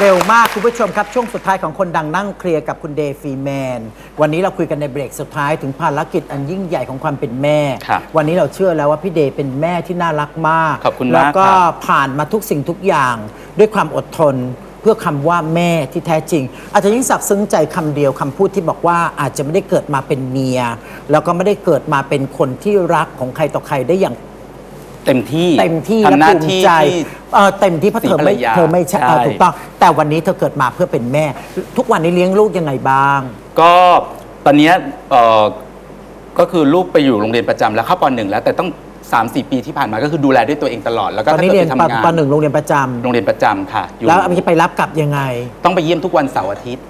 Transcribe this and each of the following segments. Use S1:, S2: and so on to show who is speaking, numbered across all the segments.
S1: เร็วมากคุณผู้ชมครับ ช่วงสุดท้ายของคนดังนั่งเคลียร์กับคุณเดย์ฟรีแมน วันนี้เราคุยกันในเบรกสุดท้ายถึงภารกิจอันยิ่งใหญ่ของความเป็นแม่
S2: ครับ
S1: วันนี้เราเชื่อแล้วว่าพี่เดย์เป็นแม่ที่น่ารักมาก
S2: ขอบคุณมาก
S1: แล้วก็
S2: ครับ
S1: ผ่านมาทุกสิ่งทุกอย่าง ด้วยความอดทน เพื่อคำว่าแม่ที่แท้จริง อาจจะยิ่งสับซึ้งใจคำเดียวคำพูดที่บอกว่าอาจจะไม่ได้เกิดมาเป็นเมีย แล้วก็ไม่ได้เกิดมาเป็นคนที่รักของใครต่อใครได้อย่าง
S2: เต็มที่
S1: เต็มที่และ
S2: ทำหน้า
S1: ภูมิ
S2: ที่
S1: ใจ
S2: ที่
S1: เอ่อเต็มที่เพราะเธอไม่
S2: ศรีภรรยา
S1: เธอไม่ใช่
S2: ใช่
S1: เอ่อถูกต้อง แต่วันนี้เธอเกิดมาเพื่อเป็นแม่ ทุกวันนี้เลี้ยงลูกยังไงบ้าง
S2: ก็ตอนเนี้ยเอ่อก็คือลูกไปอยู่โรงเรียนประจำแล้วเข้าปหนึ่งแล้ว แต่ต้อง3 4ปีที่ผ่านมาก็คือดูแลด้วยตัวเองตลอดแล้วก็
S1: ตอน
S2: ถ้า
S1: นี้
S2: เกิด
S1: เรียน
S2: ไป
S1: ป
S2: ทำงาน
S1: ปหนึ่งโรงเรียนประจ
S2: โรงเรียนประจำค่ะอยู่ำ
S1: แล้วจะไปรับกลับยังไง
S2: ต้องไปเยี่ยมทุกวันเสาร์อาทิตย์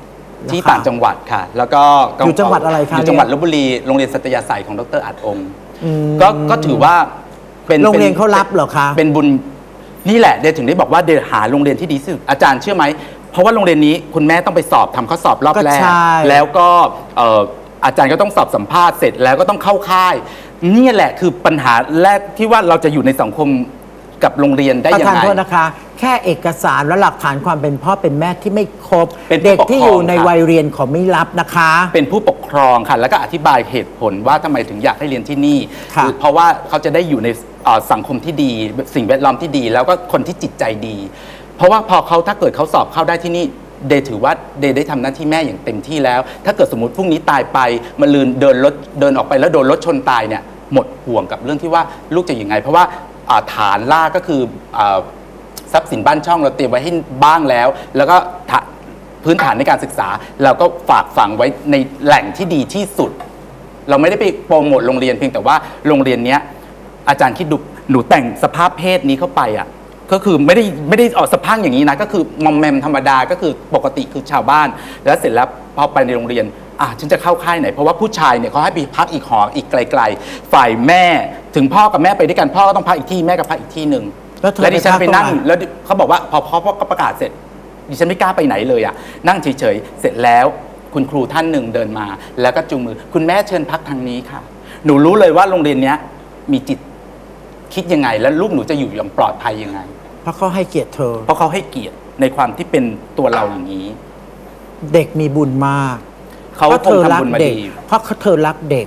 S2: ที่
S1: เหรอคะ
S2: ต่างจังหวัดค่ะ แล้วก็
S1: อยู่จังหวัดอะไรคะ
S2: อยู่จังหวัด
S1: เนี่ย
S2: ลบบุรีโรงเรียนสัตยาสายของดรอัดองค์
S1: อืม
S2: ก็ก็ถือว่าเป็น
S1: โรงเรียน
S2: ป็
S1: เขารับเหรอคะ
S2: เป็นบุญนี่แหละเดยวถึงได้บอกว่าเดยวหาโรงเรียนที่ดีที่สุดอาจารย์เชื่อไหมเพราะว่าโรงเรียนนี้คุณแม่ต้องไปสอบทำข้อสอบรอบ
S1: ก็
S2: แรก
S1: ใช่
S2: แล้วก็เอ่ออาจารย์ก็ต้องสอบสัมภาษณ์เสร็จแล้วก็ต้องเข้าค่าย นี่แหละคือปัญหาแรกที่ว่าเราจะอยู่ในสังคมกับโรงเรียนได้
S1: ประ
S2: ยัง
S1: ธาน
S2: ไง
S1: โทษนะคะ แค่เอกสารและหลักฐานความเป็นพ่อเป็นแม่ที่ไม่ครบ
S2: เป็นผู้
S1: เด็กที่อยู่
S2: ปกครอง
S1: ใน
S2: ค่ะ
S1: วัยเรียนเขาไม่รับนะคะ
S2: เป็นผู้ปกครองค่ะ แล้วก็อธิบายเหตุผลว่าทำไมถึงอยากให้เรียนที่นี่
S1: ค่ะ
S2: เพราะว่าเขาจะได้อยู่ในเอ่อ สังคมที่ดี สิ่งแวดล้อมที่ดี แล้วก็คนที่จิตใจดี เพราะว่าพอเขาถ้าเกิดเขาสอบเข้าได้ที่นี่เดย์ถือว่าเดย์ได้ทำหน้าที่แม่อย่างเต็มที่แล้ว ถ้าเกิดสมมติพรุ่งนี้ตายไปมาลืนเดินรถเดินออกไปแล้วโดนรถชนตายเนี่ยหมดห่วงกับเรื่องที่ว่าลูกจะยังไง เพราะว่าฐานล่าก็คืออทรัพย์สินบ้านช่องเราเตรียมไว้ให้บ้างแล้ว แล้วก็พื้นฐานในการศึกษา เราก็ฝากฝังไว้ในแหล่งที่ดีที่สุด เราไม่ได้ไปโปรโมทโรงเรียนเพียงแต่ว่าโรงเรียนเนี้ย อาจารย์คิดดูหนูแต่งสภาพเพศนี้เข้าไปอะก็คือไม่ได้ไม่ได้ออกสภาพอย่างนี้นะก็คือมอมแมมธรรมดาก็คือปกติคือชาวบ้าน แล้วเสร็จแล้วพอไปในโรงเรียนอะฉันจะเข้าค่ายไหน เพราะว่าผู้ชายเนี่ยเขาให้ไปพักอีกหออีกไกล ๆ ฝ่ายแม่ถึงพ่อกับแม่ไปด้วยกันพ่อก็ต้องพักอีกที่แม่ก็พักอีกที่หนึ่ง
S1: แล้วเธอ
S2: และดิฉัน
S1: ไป
S2: ไป
S1: พัก
S2: นั่ง
S1: ตรงไหน
S2: แล้วเขาบอกว่าพอพ่อพ่อก็ประกาศเสร็จ ดิฉันไม่กล้าไปไหนเลยอะนั่งเฉยๆเสร็จแล้วคุณครูท่านหนึ่งเดินมา แล้วก็จูงมือ คุณแม่เชิญพักทางนี้ค่ะ หนูรู้เลยว่าโรงเรียนเนี้ยมีจิต คิดยังไง แล้วลูกหนูจะอยู่อย่างปลอดภัยยังไง
S1: เพราะเขาให้เกียรติเธอ
S2: เพราะเขาให้เกียรติในความที่เป็นตัวเราอย่างนี้
S1: เด็กมีบุญมาก
S2: เขา
S1: เพราะ
S2: ค
S1: เธ
S2: ง
S1: อรั
S2: ทำบุญมา
S1: เด็ก
S2: ดี
S1: เพราะเธอรักเด็ก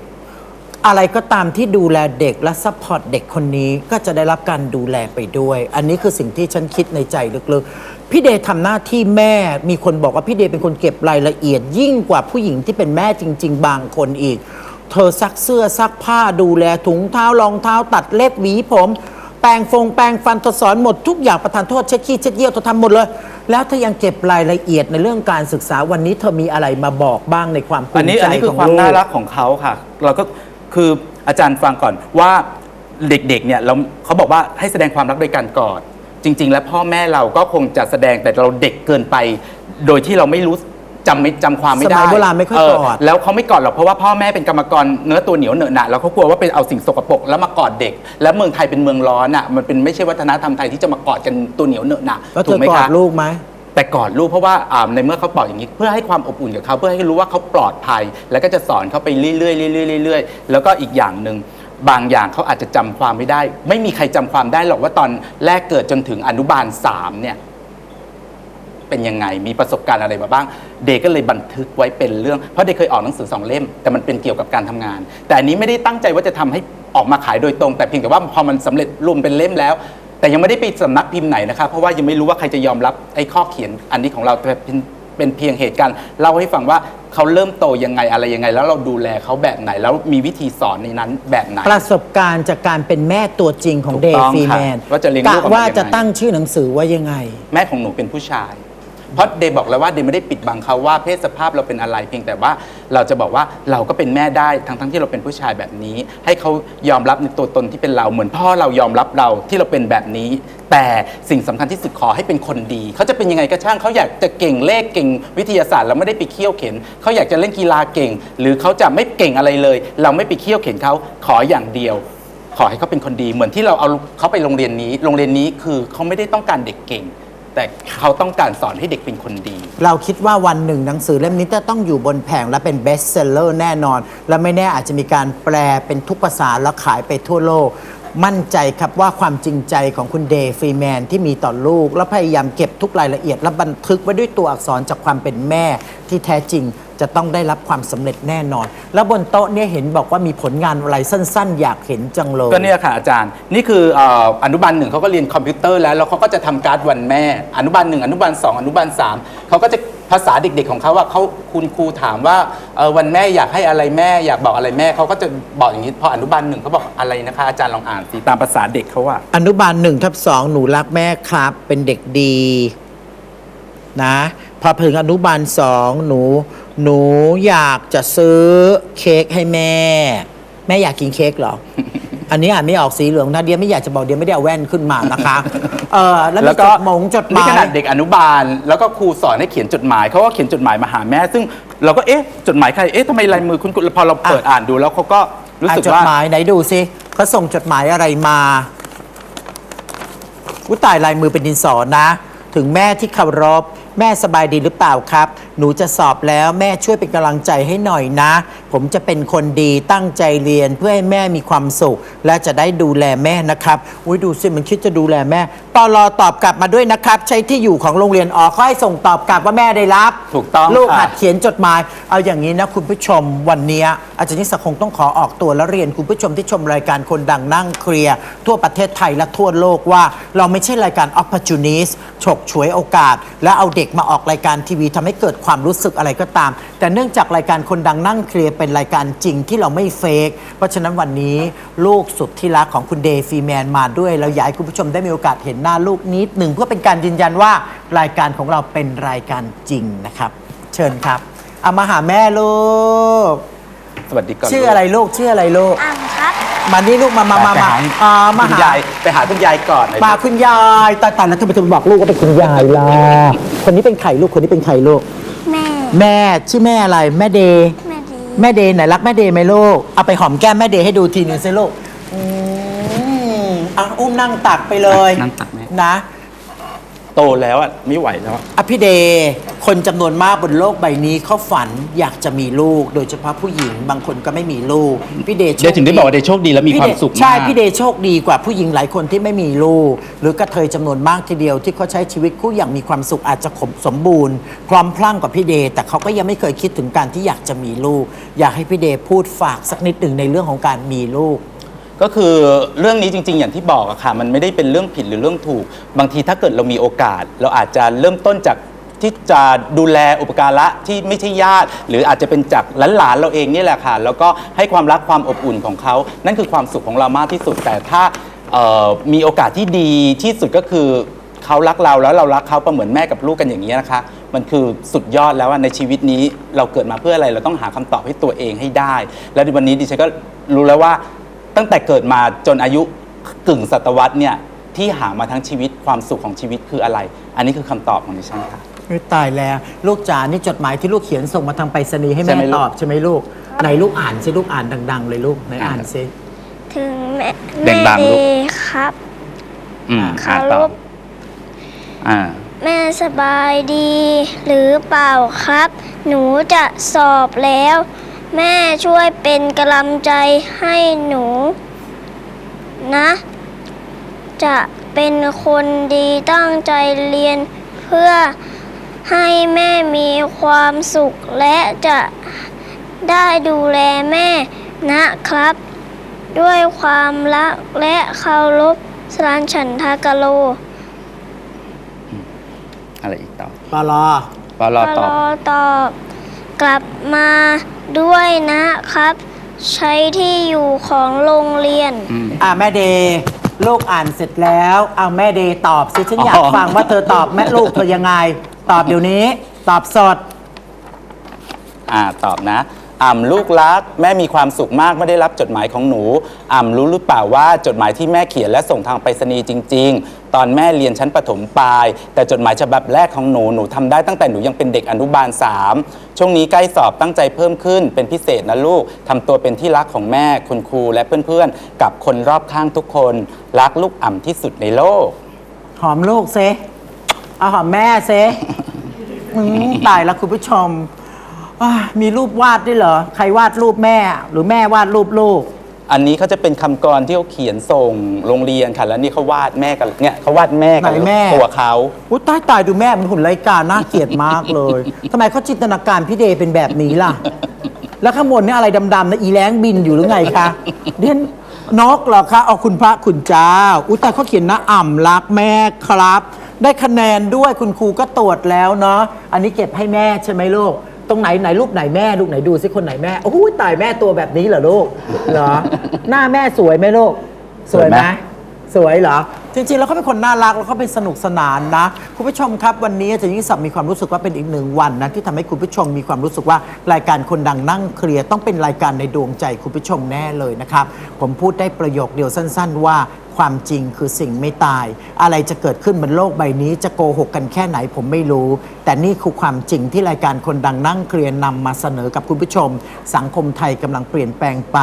S1: อะไรก็ตามที่ดูแลเด็กและซัพพอร์ตเด็กคนนี้ก็จะได้รับการดูแลไปด้วย อันนี้คือสิ่งที่ฉันคิดในใจลึกๆ พี่เดย์ทำหน้าที่แม่ มีคนบอกว่าพี่เดย์เป็นคนเก็บรายละเอียด ยิ่งกว่าผู้หญิงที่เป็นแม่จริง ๆ บางคนอีก เธอซักเสื้อซักผ้าดูแลถุงเท้ารองเท้าตัดเล็บหวีผม แปรงฟงแปรงฟันเธอสอนหมดทุกอย่างประทานโทษเช็ดขี้เช็ดเยี่ยวเธอทำหมดเลย แล้วเธอยังเก็บรายละเอียดในเรื่องการศึกษาวันนี้เธอมีอะไรมาบอกบ้างในความภู
S2: อัน
S1: มิ
S2: นี้
S1: ใจ
S2: อันนี้คื
S1: ข
S2: อ
S1: อง
S2: ความ
S1: ลูก
S2: น่ารักของเขาค่ะ เราก็คืออาจารย์ฟังก่อนว่าเด็กๆเนี่ยเราเขาบอกว่าให้แสดงความรักโดยการกอดจริง ๆ แล้วพ่อแม่เราก็คงจะแสดงแต่เราเด็กเกินไป โดยที่เราไม่รู้ จำไม่จำความไม่ได้
S1: สมัยโบราณไม่ค่อยกอด
S2: แล้วเขาไม่กอดหรอกเพราะว่าพ่อแม่เป็นกรรมกรเนื้อตัวเหนียวเหนอะหนะแล้วเขากลัวว่าเป็นเอาสิ่งสกปรกแล้วมากอดเด็ก แล้วเมืองไทยเป็นเมืองร้อนอะมันเป็นไม่ใช่วัฒนธรรมไทยที่จะมากอดกันตัวเหนียวเหนอะหนะ
S1: แล้วเธ
S2: ถู
S1: อก
S2: ไหม
S1: กอด
S2: คะ
S1: ลูกไหม
S2: แต่กอดลูกเพราะว่าอ่าในเมื่อเขาบอกอย่างนี้ เพื่อให้ความอบอุ่นกับเขาเพื่อให้รู้ว่าเขาปลอดภัย แล้วก็จะสอนเขาไปเรื่อยๆเรื่อยๆเรื่อยๆแล้วก็อีกอย่างหนึ่งบางอย่างเขาอาจจะจำความไม่ได้ ไม่มีใครจำความได้หรอกว่าตอนแรกเกิดจนถึงอนุบาลสามเนี่ย เป็นยังไง มีประสบการณ์อะไรมาบ้าง เดย์ก็เลยบันทึกไว้เป็นเรื่อง เพราะเดย์เคยออกหนังสือสองเล่ม แต่มันเป็นเกี่ยวกับการทำงาน แต่อันนี้ไม่ได้ตั้งใจว่าจะทำให้ออกมาขายโดยตรง แต่เพียงแต่ว่าพอมันสำเร็จรวมเป็นเล่มแล้ว แต่ยังไม่ได้ไปสำนักพิมพ์ไหนนะคะ เพราะว่ายังไม่รู้ว่าใครจะยอมรับไอ้ข้อเขียนอันนี้ของเราแต่เป็นเป็นเพียงเหตุการณ์เล่าให้ฟังว่าเขาเริ่มโตยังไงอะไรยังไง แล้วเราดูแลเขาแบบไหนแล้วมีวิธีสอนในนั้นแบบไหน
S1: ประสบการณ์จากการเป็นแม่ตัวจริงของ
S2: ถูก
S1: เด
S2: ต้
S1: ย์
S2: อง
S1: ฟรี
S2: ค่ะ
S1: แมน
S2: ว่าจะเลี้ยงลูกออกมา
S1: ว่าจะ
S2: ยังไง
S1: ตั้งชื่อหนังสือว่ายังไง
S2: แม่ของหนูเป็นผู้ชาย เพราะเดย์บอกแล้วว่าเดย์ไม่ได้ปิดบังเขาว่าเพศสภาพเราเป็นอะไรเพียงแต่ว่าเราจะบอกว่าเราก็เป็นแม่ได้ทั้งทั้งที่เราเป็นผู้ชายแบบนี้ ให้เขายอมรับในตัวตนที่เป็นเราเหมือนพ่อเรายอมรับเราที่เราเป็นแบบนี้ แต่สิ่งสำคัญที่สุดขอให้เป็นคนดี เขาจะเป็นยังไงก็ช่างเขาอยากจะเก่งเลขเก่งวิทยาศาสตร์เราไม่ได้ไปเคี่ยวเข็น เขาอยากจะเล่นกีฬาเก่ง หรือเขาจะไม่เก่งอะไรเลย เราไม่ไปเคี่ยวเข็นเขาขออย่างเดียวขอให้เขาเป็นคนดีเหมือนที่เราเอาเขาไปโรงเรียนนี้ โรงเรียนนี้คือเขาไม่ได้ต้องการเด็กเก่ง แต่เขาต้องการสอนให้เด็กเป็นคนดี
S1: เราคิดว่าวันหนึ่งหนังสือเล่มนี้จะต้องอยู่บนแผงและเป็นเบสเซลเลอร์แน่นอน และไม่แน่อาจจะมีการแปลเป็นทุกภาษาแล้วขายไปทั่วโลก มั่นใจครับว่าความจริงใจของคุณเดย์ฟรีแมนที่มีต่อลูก และพยายามเก็บทุกรายละเอียด และบันทึกไว้ด้วยตัวอักษรจากความเป็นแม่ที่แท้จริง จะต้องได้รับความสำเร็จแน่นอน แล้วบนโต๊ะเนี่ยเห็นบอกว่ามีผลงานอะไรสั้นๆ อยากเห็นจังเลย
S2: ก็เนี่ยค่ะอาจารย์ นี่คือเอ่ออนุบาลหนึ่งเขาก็เรียนคอมพิวเตอร์แล้วแล้วเขาก็จะทำการ์ดวันแม่ อนุบาลหนึ่งอนุบาลสองอนุบาลสามเขาก็จะ ภาษาเด็กๆของเขาว่าเขาคุณครูถามว่าเออวันแม่อยากให้อะไรแม่อยากบอกอะไรแม่เขาก็จะบอกอย่างนี้พออนุบาลหนึ่งเขาบอกอะไรนะคะอาจารย์ลองอ่านสิตามภาษาเด็กเขาว่า
S1: อนุบาลหนึ่งทับสองหนูรักแม่ครับ เป็นเด็กดีนะ พอถึงอนุบาลสองหนู หนูอยากจะซื้อเค้กให้แม่ แม่อยากกินเค้กเหรอ อันนี้อ่านไม่ออกสีเหลืองนะเดียไม่อยากจะบอกเดียไม่ได้เอาแว่นขึ้นมานะคะเออแล้วมีจดหมงจดห
S2: นี่
S1: มาย
S2: ขนาดเด็กอนุบาล แล้วก็ครูสอนให้เขียนจดหมายเขาก็เขียนจดหมายมาหาแม่ ซึ่งเราก็เอ๊ะจดหมายใครเอ๊ะทำไมลายมือคุณพอเราเปิดอ่านดูแล้วเขาก็รู้
S1: อ่าน
S2: สึก
S1: จด
S2: ว่า
S1: หมายไหนดูสิเขาส่งจดหมายอะไรมาอุ้ยตายลายมือเป็นดินสอนะ ถึงแม่ที่เคารพแม่สบายดีหรือเปล่าครับหนูจะสอบแล้วแม่ช่วยเป็นกำลังใจให้หน่อยนะ ผมจะเป็นคนดีตั้งใจเรียนเพื่อให้แม่มีความสุข และจะได้ดูแลแม่นะครับอุ้ยดูสิมันคิดจะดูแลแม่ปอลอตอบกลับมาด้วยนะครับ ใช้ที่อยู่ของโรงเรียนออเขาให้ส่งตอบกลับว่าแม่ได้รับ
S2: ถูกต้อง
S1: ลูก
S2: ค่ะ
S1: หัดเขียนจดหมาย เอาอย่างนี้นะคุณผู้ชมวันเนี้ยอาจารย์นิสคงต้องขอออกตัวและเรียนคุณผู้ชมที่ชมรายการคนดังนั่งเคลียร์ทั่วประเทศไทยและทั่วโลกว่า เราไม่ใช่รายการ opportunist ฉกฉวยโอกาส และเอาเด็กมาออกรายการทีวีทำให้เกิดความรู้สึกอะไรก็ตาม แต่เนื่องจากรายการคนดังนั่งเคลียร์เป็นรายการจริงที่เราไม่เฟกเพราะฉะนั้นวันนี้ลูกสุดที่รักของคุณเดย์ฟรีแมนมาด้วยเราอยากให้คุณผู้ชมได้มีโอกาสเห็นหน้าลูกนิดหนึ่งเพื่อเป็นการยืนยันว่ารายการของเราเป็นรายการจริงนะครับ เชิญครับเอามาหาแม่ลูก
S2: สวัสดีก่อน
S1: ชื่ออะไรลูกชื่ออะไรลูก
S3: อ่างครับ
S1: มานี่ลูกมามามา
S2: ไป
S1: มา
S2: หา
S1: อ่ามา
S2: คุณ
S1: หายา
S2: ยไปหาคุณยายก่อนหน่อย
S1: มาคุณยายตายตายแล้วทำไมถึงบอกลูกว่าเป็นคุณยายล่ะคนนี้เป็นใครลูกคนนี้เป็นใครลูก
S3: แม่
S1: แม่ชื่อแม่อะไรแม่เดย์
S3: แม่ดี
S1: แม่เดย์ไหนรักแม่เดย์ไหมลูกเอาไปหอมแก้มแม่เดย์ให้ดูทีหนึงสิลูกอืมอะอุ้มนั่งตักไปเลย
S2: นั่งตักแม่
S1: นะ
S2: โตแล้วอะไม่ไหวแล้วอะ
S1: อภิเดย์คนจำนวนมากบนโลกใบนี้เขาฝันอยากจะมีลูก โดยเฉพาะผู้หญิงบางคนก็ไม่มีลูกพี่เดย์โชค
S2: เดี๋ยวถึงได้บอกว่าเดย์โชคดีและมีความสุขมาก
S1: ใช่พี่เดย์โชคดีกว่าผู้หญิงหลายคนที่ไม่มีลูก หรือกระเทยจำนวนมากทีเดียวที่เขาใช้ชีวิตคู่อย่างมีความสุขอาจจะขมสมบูรณ์พร้อมพลั่งกว่าพี่เดย์แต่เขาก็ยังไม่เคยคิดถึงการที่อยากจะมีลูก อยากให้พี่เดย์พูดฝากสักนิดหนึ่งในเรื่องของการมีลูก
S2: ก็คือเรื่องนี้จริง ๆ อย่างที่บอกอะค่ะ มันไม่ได้เป็นเรื่องผิดหรือเรื่องถูก บางทีถ้าเกิดเรามีโอกาส เราอาจจะเริ่มต้นจากที่จะดูแลอุปการะที่ไม่ใช่ญาติ หรืออาจจะเป็นจากหลานๆเราเองนี่แหละค่ะ แล้วก็ให้ความรักความอบอุ่นของเขา นั่นคือความสุขของเรามากที่สุด แต่ถ้าเอ่อมีโอกาสที่ดีที่สุดก็คือเขารักเราแล้วเรารักเขาประเหมือนแม่กับลูกกันอย่างนี้ยนะคะ มันคือสุดยอดแล้วว่าในชีวิตนี้เราเกิดมาเพื่ออะไรเราต้องหาคำตอบให้ตัวเองให้ได้ แล้วในวันนี้ดิฉันก็รู้แล้วว่า ตั้งแต่เกิดมาจนอายุกึ่งศตวรรษเนี่ยที่หามาทั้งชีวิตความสุขของชีวิตคืออะไร อันนี้คือคำตอบของดิฉันค่ะ
S1: ไม่ตายแล้ว ลูกจ๋านี่จดหมายที่ลูกเขียนส่งมาทางไปรษณีย์ให้
S2: ใช่
S1: แม่
S2: ไหมลูก
S1: ตอบใช่ไหมลูกไหนลูกอ่านสิลูกอ่านดัง ๆ เลยลูกไหนอ่านสิ
S3: ถึงแม่
S2: แบ่ง
S3: แม่
S2: บาง
S3: ดี
S2: ลูก
S3: ครับ
S2: อืม
S3: คา
S2: อ่าน
S3: ร
S2: ต่อ
S3: พ
S2: อ่า
S3: แม่สบายดีหรือเปล่าครับ หนูจะสอบแล้ว แม่ช่วยเป็นกำลังใจให้หนู นะ จะเป็นคนดีตั้งใจเรียนเพื่อให้แม่มีความสุขและจะได้ดูแลแม่นะครับ ด้วยความรักและเคารพสรานฉันทากะโล
S2: อะไรอีกต่อ
S1: ปลอ
S2: ปอรอตอบ
S3: รอตอบ กลับมาด้วยนะครับ ใช้ที่อยู่ของโรงเรียน
S2: อืม
S1: อ่าแม่เดย์ลูกอ่านเสร็จแล้วเอาแม่เดย์ตอบสิฉันอยาก
S2: อ๋อ
S1: ฟังว่าเธอตอบแม่ลูกเธอยังไง ตอบเดี๋ยวนี้ ตอบสด
S2: อ่าตอบนะ อ่ำลูกรัก แม่มีความสุขมากไม่ได้รับจดหมายของหนู อ่ำรู้หรือเปล่าว่าจดหมายที่แม่เขียนและส่งทางไปรษณีย์จริง ๆ ตอนแม่เรียนชั้นประถมปลาย แต่จดหมายฉบับแรกของหนูหนูทำได้ตั้งแต่หนูยังเป็นเด็กอนุบาล 3 ช่วงนี้ใกล้สอบตั้งใจเพิ่มขึ้นเป็นพิเศษนะลูกทำตัวเป็นที่รักของแม่คุณครูและเพื่อนๆ กับคนรอบข้างทุกคน รักลูกอ่ำที่สุดในโลก
S1: หอมลูกเซเอาหอมแม่เซอืมตายแล้วคุณผู้ชม อ่ามีรูปวาดด้วยเหรอ ใครวาดรูปแม่ หรือแม่วาดรูปลูก
S2: อันนี้เขาจะเป็นคำกรที่เขาเขียนส่งโรงเรียนค่ะ แล้วนี่เขาวาดแม่กันเนี่ยเขาวาดแม่กับ
S1: ไหนแม่
S2: ตัวเขา
S1: อุ้ยตายตายดูแม่มันหุ่นรายการน่าเกลียดมากเลยทำไมเขาจินตนาการพี่เดย์เป็นแบบนี้ล่ะ แล้วข้างบนนี่อะไรดำๆนะอีแรงบินอยู่หรือไงคะเดียนนกเหรอคะเอาคุณพระคุณเจ้า อุ้ยตายเขาเขียนนะอ่ำรักแม่ครับ ได้คะแนนด้วยคุณครูก็ตรวจแล้วเนาะอันนี้เก็บให้แม่ใช่ไหมลูก ตรงไหนไหนรูปไหนแม่ลูกไหนดูสิคนไหนแม่โอ้ยตายแม่ตัวแบบนี้เหรอลูกเหรอ หน้าแม่สวยไหมลูก สวยไหมสวยเหรอ จริงๆ แล้วเขาเป็นคนน่ารัก แล้วเขาเป็นสนุกสนานนะ คุณผู้ชมครับวันนี้อาจารย์ยิ่งศักดิ์มีความรู้สึกว่าเป็นอีกหนึ่งวันนะที่ทำให้คุณผู้ชมมีความรู้สึกว่ารายการคนดังนั่งเคลียร์ต้องเป็นรายการในดวงใจคุณผู้ชมแน่เลยนะครับ ผมพูดได้ประโยคเดียวสั้น ๆ ว่า ความจริงคือสิ่งไม่ตาย อะไรจะเกิดขึ้นบนโลกใบนี้จะโกหกกันแค่ไหนผมไม่รู้ แต่นี่คือความจริงที่รายการคนดังนั่งเคลียร์นำมาเสนอกับคุณผู้ชม สังคมไทยกำลังเปลี่ยนแปลงไป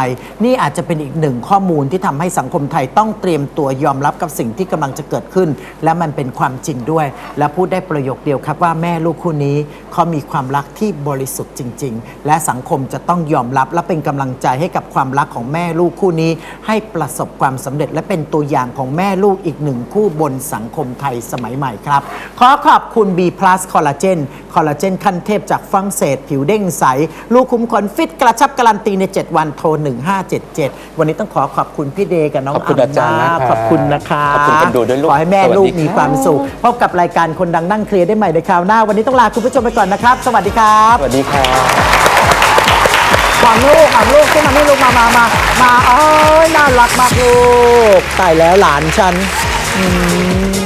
S1: นี่อาจจะเป็นอีกหนึ่งข้อมูลที่ทำให้สังคมไทยต้องเตรียมตัวยอมรับกับสิ่งที่กำลังจะเกิดขึ้น และมันเป็นความจริงด้วย และพูดได้ประโยคเดียวครับว่าแม่ลูกคู่นี้เขามีความรักที่บริสุทธิ์จริง ๆ และสังคมจะต้องยอมรับและเป็นกำลังใจให้กับความรักของแม่ลูกคู่นี้ ให้ประสบความสำเร็จและเป็นตัวอย่างของแม่ลูกอีกหนึ่งคู่บนสังคมไทยสมัยใหม่ครับ ขอขอบคุณ B+ คอลลาเจนคอลลาเจนขั้นเทพจากฝรั่งเศส ผิวเด้งใส ลูกคุ้มขนฟิตกระชับการันตีใน 7 วันโทร 1577 วันนี้ต้องขอขอบคุณพี่เดย์กับน้อง
S2: ขอบคุณอาจารย์
S1: ม
S2: นะครับ
S1: ขอบคุณนะคะ
S2: ขอบคุณคนดูด้วยลูก
S1: ขอให้แม่
S2: สวัสดี
S1: ลูกมีความสุขพบกับรายการคนดังนั่งเคลียร์ได้ใหม่ในคราวหน้า วันนี้ต้องลาคุณผู้ชมไปก่อนนะครับ สวัสดีครับ
S2: สวัสดีครับ
S1: หอมลูกหอมลูกขึ้นมานี่ลูกมามามามาโอ้ยน่ารักมากลูกตายแล้วหลานฉันอืม